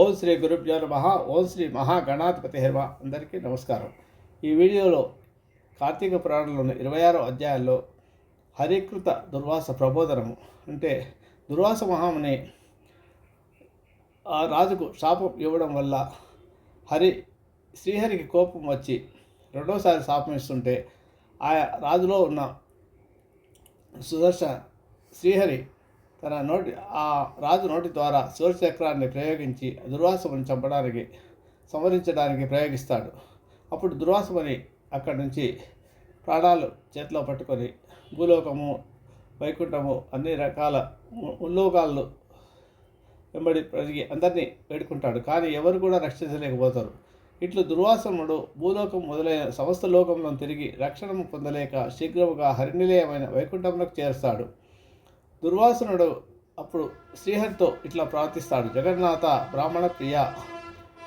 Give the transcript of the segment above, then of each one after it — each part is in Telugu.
ఓం శ్రీ గురుభ్యో నమ. ఓం శ్రీ మహాగణాధిపతి హేమ అందరికీ నమస్కారం. ఈ వీడియోలో కార్తీక పురాణంలోని ఇరవై ఆరో అధ్యాయంలో హరికృత దుర్వాస ప్రబోధనము. అంటే దుర్వాస మహాముని ఆ రాజుకు శాపం ఇవ్వడం వల్ల హరి శ్రీహరికి కోపం వచ్చి రెండోసారి శాపం ఇస్తుంటే ఆయా రాజులో ఉన్న సుదర్శన శ్రీహరి తన నోటి ఆ రాజు నోటి ద్వారా చక్రాన్ని ప్రయోగించి దుర్వాసముని చంపడానికి సంవరించడానికి ప్రయోగిస్తాడు. అప్పుడు దుర్వాసముని అక్కడి నుంచి ప్రాణాలు చేతిలో పట్టుకొని భూలోకము వైకుంఠము అన్ని రకాల ఉల్లోకాలను వెంబడి పెరిగి అందరినీ వేడుకుంటాడు. కానీ ఎవరు కూడా రక్షించలేకపోతారు. ఇట్లు దుర్వాసముడు భూలోకం మొదలైన సమస్త లోకంలో తిరిగి రక్షణము పొందలేక శీఘ్రముగా హరినిలయమైన వైకుంఠంలోకి చేరుస్తాడు. దుర్వాసనుడు అప్పుడు శ్రీహరితో ఇట్లా ప్రార్థిస్తాడు జగన్నాథ బ్రాహ్మణ ప్రియ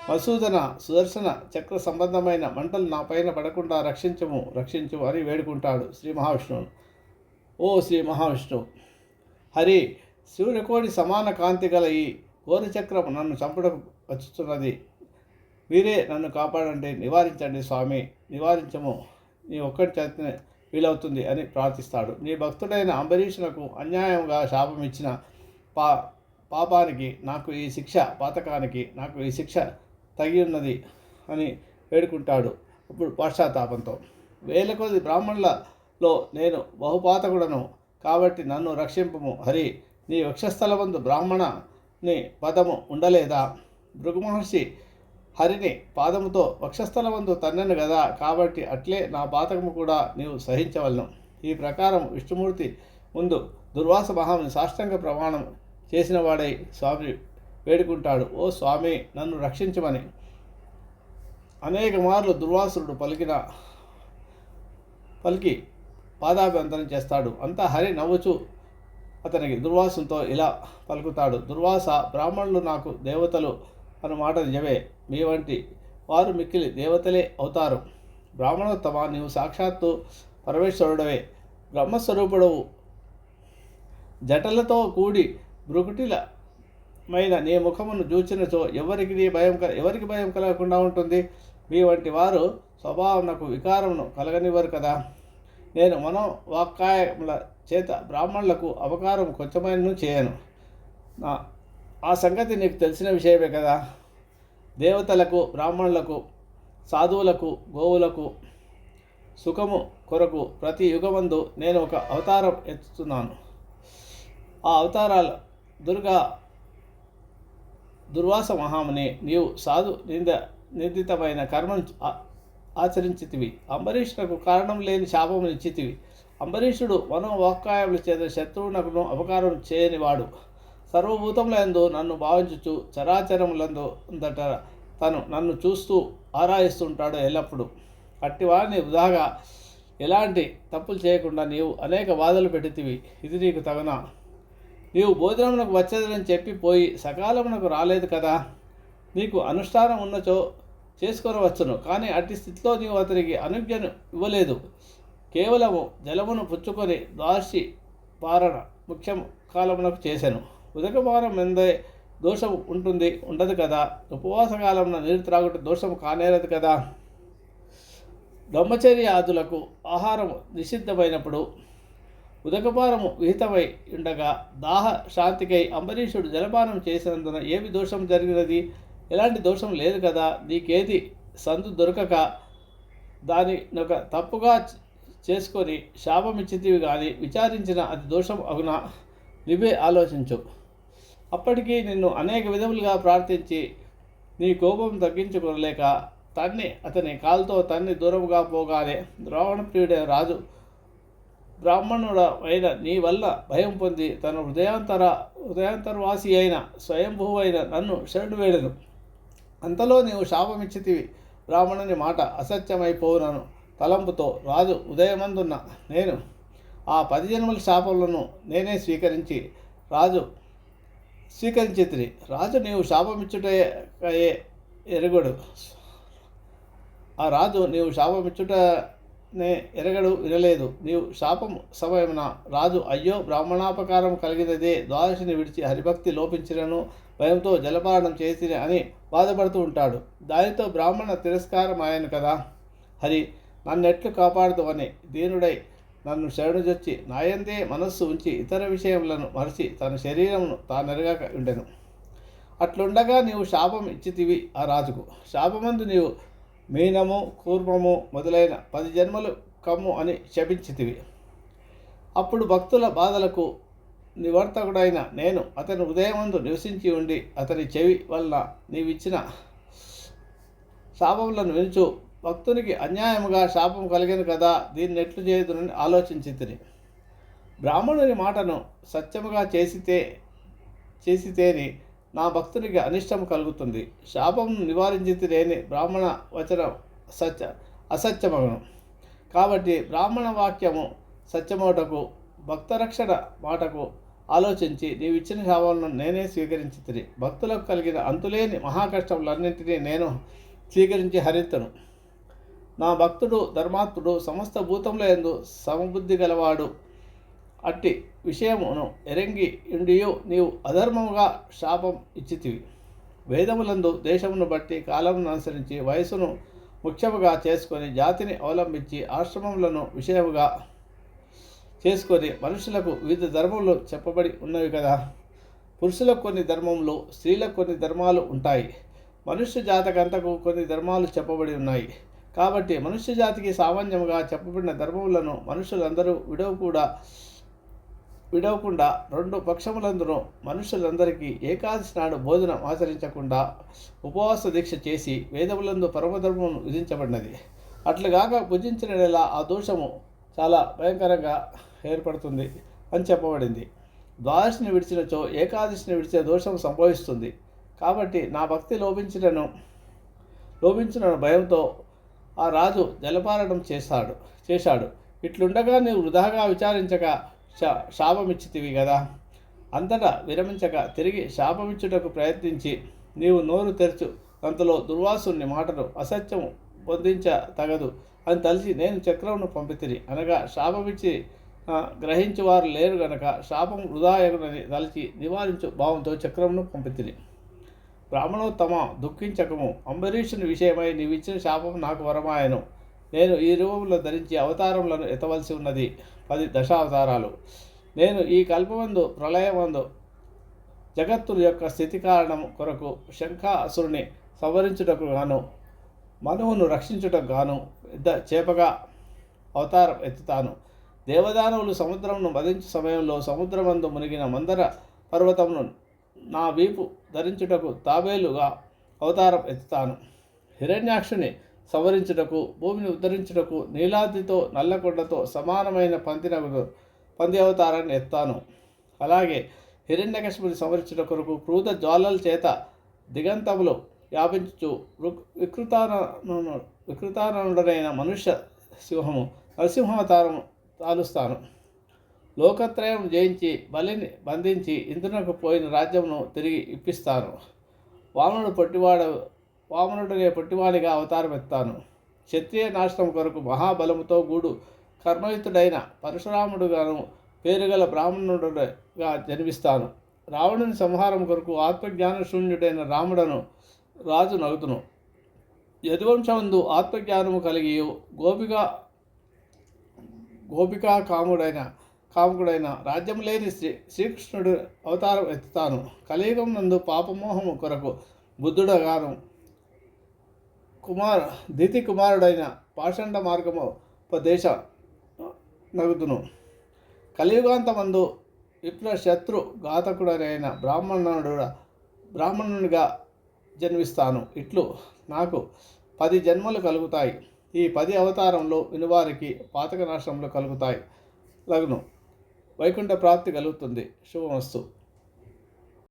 మసూదన సుదర్శన చక్ర సంబంధమైన మంటలు నా పైన పడకుండా రక్షించము రక్షించము అని వేడుకుంటాడు శ్రీ మహావిష్ణువు ఓ శ్రీ మహావిష్ణువు హరి సూర్యకోడి సమాన కాంతి గల ఈ చక్రం నన్ను చంపడం వచ్చుతున్నది మీరే నన్ను కాపాడండి నివారించండి స్వామి నివారించము. నీ ఒక్కటి చేతనే వీలవుతుంది అని ప్రార్థిస్తాడు. నీ భక్తుడైన అంబరీషునకు అన్యాయంగా శాపం ఇచ్చిన పా పాపానికి నాకు ఈ శిక్ష పాతకానికి నాకు ఈ శిక్ష తగి ఉన్నది అని వేడుకుంటాడు ఇప్పుడు పశ్చాత్తాపంతో. వేల కొద్ది బ్రాహ్మణులలో నేను బహుపాతకుడను కాబట్టి నన్ను రక్షింపము. హరి నీ వక్షస్థలమందు బ్రాహ్మణని పదము ఉండలేదా? భృగు మహర్షి హరిని పాదముతో వక్షస్థలమందు తన్నను కదా కాబట్టి అట్లే నా పాతకము కూడా నీవు సహించవలను. ఈ ప్రకారం విష్ణుమూర్తి ముందు దుర్వాస మహాముని సాష్టంగ ప్రమాణం చేసిన వాడై స్వామి వేడుకుంటాడు. ఓ స్వామి నన్ను రక్షించమని. అనేక మార్లు దుర్వాసుడు పలికిన పలికి పాదాభ్యంతరం చేస్తాడు. అంతా హరి నవ్వుచు అతనికి దుర్వాసంతో ఇలా పలుకుతాడు. దుర్వాస బ్రాహ్మణులు నాకు దేవతలు అన్న మాట నిజమే. మీ వంటి వారు మిక్కిలి దేవతలే అవుతారు. బ్రాహ్మణోత్తమ నీవు సాక్షాత్తు పరమేశ్వరుడవే. బ్రహ్మస్వరూపుడవు. జటలతో కూడి బ్రుకుటిలమైన నీ ముఖమును చూచినచో ఎవరికి నీ భయం కల ఎవరికి భయం కలగకుండా ఉంటుంది? మీ వంటి వారు స్వభావనకు వికారమును కలగనివ్వరు కదా? నేను మనోవాక్కాయముల చేత బ్రాహ్మణులకు అవకారం కొంచెమైనను చేయను. నా ఆ సంగతి నీకు తెలిసిన విషయమే కదా? దేవతలకు బ్రాహ్మణులకు సాధువులకు గోవులకు సుఖము కొరకు ప్రతి యుగమందు నేను ఒక అవతారం ఎత్తుతున్నాను. ఆ అవతారాలు దుర్గా దుర్వాస మహాముని నీవు సాధు నింద నిందితమైన కర్మను ఆచరించితివి. అంబరీషునకు కారణం లేని శాపమును ఇచ్చితివి. అంబరీషుడు మనోవాక్కాయముల చేత శత్రువునకును అపకారం చేయనివాడు. సర్వభూతములందు నన్ను భావించుచు చరాచరములందు ఉందట తను నన్ను చూస్తూ ఆరాయిస్తుంటాడు ఎల్లప్పుడూ. అట్టివాడిని వృధాగా ఎలాంటి తప్పులు చేయకుండా నీవు అనేక బాధలు పెడితివి ఇది నీకు తగన? నీవు భోజనమునకు వచ్చేదని చెప్పి పోయి సకాలమునకు రాలేదు కదా? నీకు అనుష్ఠానం ఉన్నచో చేసుకొనవచ్చును. కానీ అట్టి స్థితిలో నీవు అతనికి అనుజ్ఞను ఇవ్వలేదు. కేవలము జలమును పుచ్చుకొని దార్చి పారణ ముఖ్యం కాలమునకు చేశాను ఉదకపానం ఎందే దోషం ఉంటుంది ఉండదు కదా. ఉపవాస కాలంలో నీరు త్రాగుట దోషం కానేరదు కదా. బ్రహ్మచర్య ఆదులకు ఆహారం నిషిద్ధమైనప్పుడు ఉదకపానము విహితమై ఉండగా దాహ శాంతికై అంబరీషుడు జలపానం చేసినందున ఏమి దోషం జరిగినది? ఎలాంటి దోషం లేదు కదా. నీకేది సందు దొరకక దాని ఒక తప్పుగా చేసుకొని శాపమిచ్చితివి కానీ విచారించిన అది దోషం అగునా నువ్వే ఆలోచించు. అప్పటికీ నిన్ను అనేక విధములుగా ప్రార్థించి నీ కోపం తగ్గించుకోలేక తన్ని అతని కాలుతో తన్ని దూరముగా పోగానే ద్రావణ ప్రియుడైన రాజు బ్రాహ్మణుడ అయిన నీ వల్ల భయం పొంది తన హృదయాంతర హృదయాంతర్వాసి అయిన స్వయంభూ అయిన నన్ను శరణు వేడను. అంతలో నీవు శాపమిచ్చితివి. బ్రాహ్మణుని మాట అసత్యమైపోవునను. తలంపుతో రాజు ఉదయమందున్న నేను ఆ పది జన్మల శాపములను నేనే స్వీకరించి రాజు స్వీకరించితిని రాజు నీవు శాపమిచ్చుటే ఎరగడు. ఆ రాజు నీవు శాపమిచ్చుటనే ఎరగడు వినలేదు. నీవు శాపం సమయమున రాజు అయ్యో బ్రాహ్మణాపకారం కలిగినదే. ద్వాదశిని విడిచి హరిభక్తి లోపించినను భయంతో జలపానం చేసి అని బాధపడుతూ ఉంటాడు. దానితో బ్రాహ్మణ తిరస్కారం ఆయన కదా హరి నన్నెట్లు కాపాడుతూ అని దీనుడై నన్ను శరణుజొచ్చి నాయందే మనస్సు ఉంచి ఇతర విషయములను మరచి తన శరీరమును తానెరగాక ఉండెను. అట్లుండగా నీవు శాపం ఇచ్చితివి ఆ రాజుకు. శాపమందు నీవు మీనము కూర్మము మొదలైన పది జన్మలు కమ్ము అని శపించితివి. అప్పుడు భక్తుల బాధలకు నివర్తకుడైన నేను అతని ఉదయమందు నివసించి ఉండి అతని చెవి వల్ల నీవిచ్చిన శాపములను వినుచు భక్తునికి అన్యాయముగా శాపం కలిగిన కదా? దీన్ని ఎట్లు చేయదునని ఆలోచించి తిని బ్రాహ్మణుని మాటను సత్యముగా చేసితే చేసితేని నా భక్తునికి అనిష్టం కలుగుతుంది. శాపం నివారించి లేని బ్రాహ్మణ వచనం సత్య అసత్యమగను. కాబట్టి బ్రాహ్మణ వాక్యము సత్యమోటకు భక్తరక్షణ మాటకు ఆలోచించి నీవిచ్చిన శాపాలను నేనే స్వీకరించి భక్తులకు కలిగిన అంతులేని మహాకష్టములన్నింటినీ నేను స్వీకరించి హరితను. నా భక్తుడు ధర్మాత్ముడు సమస్త భూతంలో ఎందు సమబుద్ధి గలవాడు. అట్టి విషయమును ఎరంగి ఇండియు నీవు అధర్మముగా శాపం ఇచ్చితివి. వేదములందు దేశమును బట్టి కాలమును అనుసరించి వయసును ముఖ్యముగా చేసుకొని జాతిని అవలంబించి ఆశ్రమములను విషయముగా చేసుకొని మనుషులకు వివిధ ధర్మములు చెప్పబడి ఉన్నవి కదా. పురుషులకు కొన్ని ధర్మములు స్త్రీలకు కొన్ని ధర్మాలు ఉంటాయి. మనుష్య జాతకంతకు కొన్ని ధర్మాలు చెప్పబడి ఉన్నాయి. కాబట్టి మనుష్య జాతికి సామాన్యముగా చెప్పబడిన ధర్మములను మనుషులందరూ విడవ కూడా విడవకుండా రెండు పక్షములందును మనుషులందరికీ ఏకాదశి నాడు భోజనం ఆచరించకుండా ఉపవాస దీక్ష చేసి వేదములందు పరమధర్మం విధించబడినది. అట్లుగాక భుజించిన నెల ఆ దోషము చాలా భయంకరంగా ఏర్పడుతుంది అని చెప్పబడింది. ద్వాదశిని విడిచినచో ఏకాదశిని విడిచే దోషం సంభవిస్తుంది. కాబట్టి నా భక్తి లోపించినను లోపించిన భయంతో ఆ రాజు జలపారణం చేశాడు చేశాడు. ఇట్లుండగా నీవు వృధాగా విచారించక శా శాపమిచ్చితివి కదా అంతటా విరమించక తిరిగి శాపమిచ్చుటకు ప్రయత్నించి నీవు నోరు తెరచు అంతలో దుర్వాసుని మాటను అసత్యం పొందించ తగదు అని తలిచి నేను చక్రమును పంపితిని. అనగా శాపమిచ్చి గ్రహించువారు లేరు గనక శాపం వృధాయగునని తలిచి నివారించు భావంతో చక్రమును పంపితిని. బ్రాహ్మణోత్తమ దుఃఖించకము. అంబరీషుని విషయమై నీవిచ్చిన శాపం నాకు వరమాయను. నేను ఈ రూపంలో ధరించి అవతారములను ఎత్తవలసి ఉన్నది. పది దశావతారాలు. నేను ఈ కల్పమందు ప్రళయమందు జగత్తుల యొక్క స్థితి కారణం కొరకు శంఖాసురుని సంవరించుటకు గాను మనువును రక్షించుటకు గాను పెద్ద చేపగా అవతారం ఎత్తుతాను. దేవదానవులు సముద్రమును మదించు సమయంలో సముద్రమందు మునిగిన మందర పర్వతమును నా వీపు ధరించుటకు తాబేలుగా అవతారం ఎత్తుతాను. హిరణ్యాక్షుని సవరించుటకు భూమిని ఉద్ధరించుటకు నీలాద్రితో నల్లకొండతో సమానమైన పందినకు పంది అవతారాన్ని ఎత్తాను. అలాగే హిరణ్యకశ్ముని సవరించుట కొరకు క్రూత జ్వాలల చేత దిగంతములు వ్యాపించు వికృతాన వికృతానండనైన మనుష్య సింహము నరసింహావతారం తాలుస్తాను. లోకత్రయం జయించి బలిని బంధించి ఇంద్రునకు పోయిన రాజ్యమును తిరిగి ఇప్పిస్తాను. వామనుడు పొట్టివాడ వామనుడినే పొట్టివాడిగా అవతారం ఎత్తాను. క్షత్రియ నాశనం కొరకు మహాబలముతో గూడు కర్మయుతుడైన పరశురాముడుగాను పేరుగల బ్రాహ్మణుడుగా జన్మిస్తాను. రావణుని సంహారం కొరకు ఆత్మజ్ఞానశూన్యుడైన రాముడను రాజు నగుతును. యదువంశమందు ఆత్మజ్ఞానము కలిగి గోపిక గోపికా కాముడైన కాముకుడైన రాజ్యం లేని శ్రీ శ్రీకృష్ణుడు అవతారం ఎత్తుతాను. కలియుగం నందు పాపమోహము కొరకు బుద్ధుడగాను కుమార్ దితి కుమారుడైన పాషండ మార్గము ఉపదేశ నగుతును. కలియుగాంతమందు విప్ర శత్రు ఘాతకుడైన బ్రాహ్మణుడు బ్రాహ్మణునిగా జన్మిస్తాను. ఇట్లు నాకు పది జన్మలు కలుగుతాయి. ఈ పది అవతారంలో వినువారికి పాతక నాశనంలో కలుగుతాయి. లగ్ను. వైకుంఠ ప్రాప్తి కలుగుతుంది. శుభమస్తు.